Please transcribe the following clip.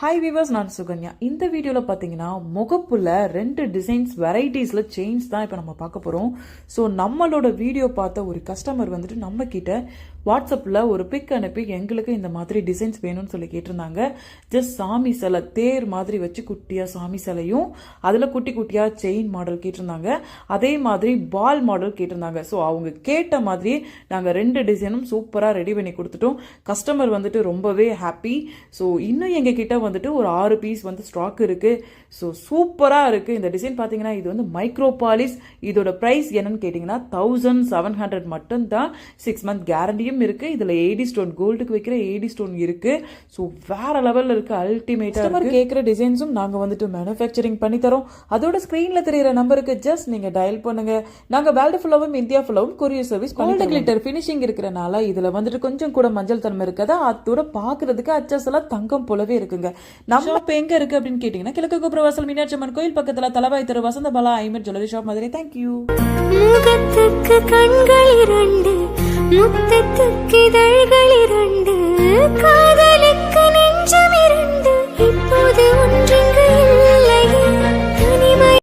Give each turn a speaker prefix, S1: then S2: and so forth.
S1: Hi viewers நான் சுகன்யா. இந்த வீடியோவில் பார்த்தீங்கன்னா முகப்புல ரெண்டு டிசைன்ஸ் வெரைட்டிஸில் செயின்ஸ் தான் இப்போ நம்ம பார்க்க போகிறோம் ஸோ நம்மளோட வீடியோ பார்த்த ஒரு கஸ்டமர் வந்துட்டு நம்ம கிட்ட வாட்ஸ்அப்பில் ஒரு பிக் அனுப்பி எங்களுக்கு இந்த மாதிரி டிசைன்ஸ் வேணும்னு சொல்லி கேட்டிருந்தாங்க. ஜஸ்ட் சாமி சிலை தேர் மாதிரி வச்சு குட்டியாக சாமி சிலையும் அதில் குட்டி குட்டியாக செயின் மாடல் கேட்டிருந்தாங்க. அதே மாதிரி பால் மாடல் கேட்டிருந்தாங்க. ஸோ அவங்க கேட்ட மாதிரி நாங்கள் ரெண்டு டிசைனும் சூப்பராக ரெடி பண்ணி கொடுத்துட்டோம். கஸ்டமர் வந்துட்டு ரொம்பவே ஹாப்பி ஸோ இன்னும் எங்கள் கிட்ட வந்துட்டு ஒரு ஆறு பீஸ் வந்து ஸ்டாக் இருக்குது ஸோ சூப்பராக இருக்குது இந்த டிசைன் பார்த்தீங்கன்னா இது வந்து மைக்ரோ பாலிஸ் இதோட ப்ரைஸ் என்னன்னு கேட்டிங்கன்னா தௌசண்ட் செவன் ஹண்ட்ரட் மட்டும் தான் சிக்ஸ் மந்த் கேரண்டியும் இருக்குது இதில் ஏடி ஸ்டோன் கோல்டுக்கு வைக்கிற ஏடி ஸ்டோன் இருக்குது ஸோ வேற லெவலில் இருக்குது அல்டிமேட்டாக கேட்குற டிசைன்ஸும் நாங்கள் வந்துட்டு மேனுஃபேக்சரிங் பண்ணி தரோம். அதோட ஸ்க்ரீனில் தெரியிற நம்பருக்கு ஜஸ்ட் நீங்கள் டயல் பண்ணுங்க. நாங்கள் வேர்ல்டு ஃபுல்லாகவும் India ஃபுல்லாகவும் courier service gold glitter finishing இருக்கிறனால இதில் வந்துட்டு கொஞ்சம் கூட மஞ்சள் தன்மை இருக்கதா. அதோட பார்க்கறதுக்கு அச்சஸ் எல்லாம் தங்கம் போலவே இருக்குங்க. நம்ம இப்போ எங்கே இருக்குது அப்படின்னு கேட்டிங்கன்னா கிழக்கு கோபுரவாசல் மீனாட்சி அம்மன் கோயில் பக்கத்தில் தலவாய் தெரு வசந்த பலா ஐமர் ஜுவல்லரி ஷாப் மாதிரி. தேங்க்யூ
S2: முகத்துக்கு கண்கள் இரண்டு முத்தத்துக்கு இதழ்கள் இரண்டு